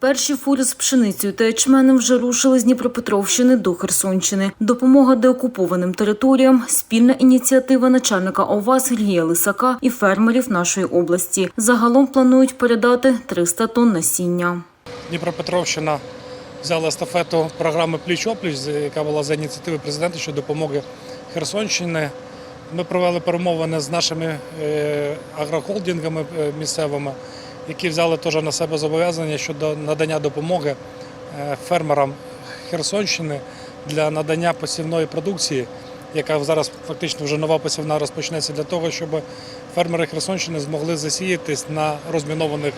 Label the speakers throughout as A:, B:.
A: Перші фури з пшеницею та ячменем вже рушили з Дніпропетровщини до Херсонщини. Допомога деокупованим територіям – спільна ініціатива начальника ОВА Сергія Лисака і фермерів нашої області. Загалом планують передати 300 тонн насіння.
B: Дніпропетровщина взяла естафету програми Пліч-опліч, яка була за ініціативи президента щодо допомоги Херсонщини. Ми провели перемовини з нашими е, агрохолдингами е, місцевими, які взяли теж на себе зобов'язання щодо надання допомоги е, фермерам Херсонщини для надання посівної продукції, яка зараз фактично вже нова посівна розпочнеться для того, щоб фермери Херсонщини змогли засіятись на розмінованих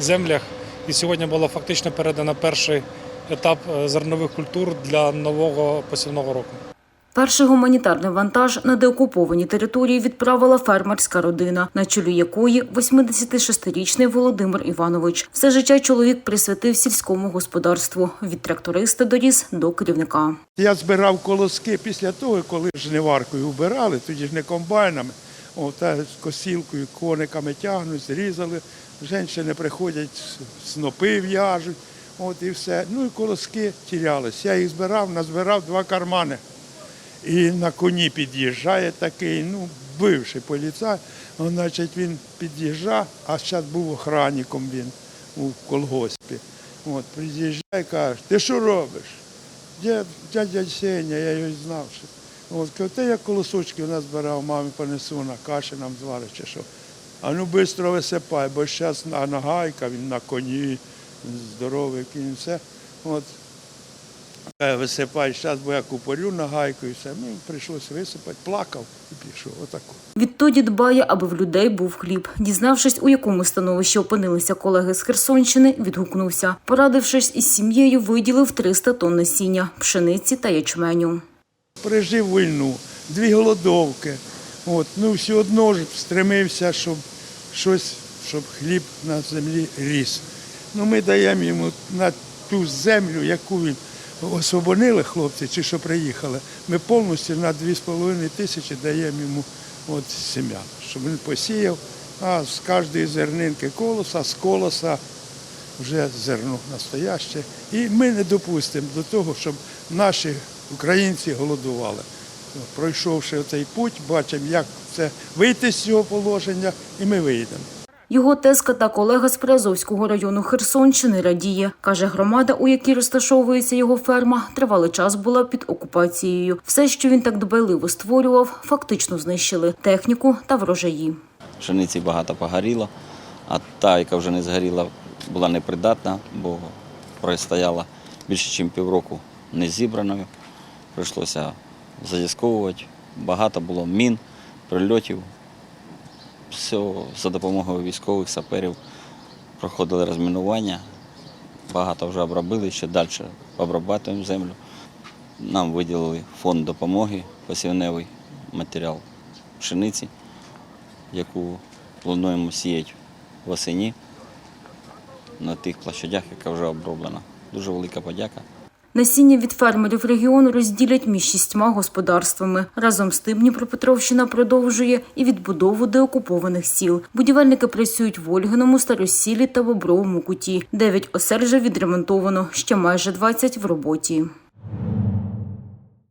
B: землях. І сьогодні було фактично передано перший етап е, зернових культур для нового посівного року.
A: Перший гуманітарний вантаж на деокуповані території відправила фермерська родина, на чолі якої 86-річний Володимир Іванович. Все життя чоловік присвятив сільському господарству від тракториста доріс до керівника.
C: Я збирав колоски після того, коли жниваркою вбирали, тоді ж не комбайнами, о, та косілкою, кониками тягнуть, зрізали. Жінки приходять, снопи в'яжуть, от і все. Ну і колоски тірялись. Я їх збирав, назбирав два кармани. І на коні під'їжджає такий, ну, бивший поліцай, значить, він під'їжджав, а зараз був охранником він у колгоспі. От, приїжджає, каже, ти що робиш? Дядя, дядя Сеня, я його знав. Що. От, каже, я колосочки у нас збирав, мамі понесу на каші нам зварить чи що. А ну швидко висипай, бо зараз нагайка, він на коні, він здоровий кінь, все. От. Каже, Висипай, зараз бо я купорю нагайку і все. Ну, прийшлося висипати, плакав і пішов. Отако.
A: Відтоді дбає, аби в людей був хліб. Дізнавшись, у якому становищі опинилися колеги з Херсонщини, відгукнувся. Порадившись із сім'єю, виділив 300 тонн насіння, пшениці та ячменю.
C: пережив війну, дві голодовки. От, ну, все одно ж стремився, щоб щось, щоб хліб на землі ріс. Ну, ми даємо йому на ту землю, яку він освободили хлопці, чи що приїхали. Ми повністю на 2,5 тисячі даємо йому от сім'я, щоб він посіяв, а з кожної зернинки колоса, з колоса вже зерно настояще. І ми не допустимо до того, щоб наші українці голодували. Пройшовши цей путь, бачимо, як це вийти з цього положення, і ми вийдемо.
A: Його тезка та колега з Приазовського району Херсонщини радіє. Каже, громада, у якій розташовується його ферма, тривалий час була під окупацією. Все, що він так дбайливо створював, фактично знищили – техніку та врожаї.
D: Пшениці багато погоріло, а та, яка вже не згоріла, була непридатна, бо простояла більше, ніж півроку не зібраною. Прийшлося задісковувати. Багато було мін, прильотів. Все за допомогою військових саперів проходили розмінування. Багато вже обробили, ще далі обрабатуємо землю. Нам виділили фонд допомоги, посівневий матеріал пшениці яку плануємо сіяти восені на тих площадях, яка вже оброблена. Дуже велика подяка.
A: Насіння від фермерів регіону розділять між шістьма господарствами. Разом з тим Дніпропетровщина продовжує і відбудову деокупованих сіл. Будівельники працюють в Ольгиному, Старосілі та Бобровому куті. Дев'ять осель вже відремонтовано, ще майже 20 в роботі.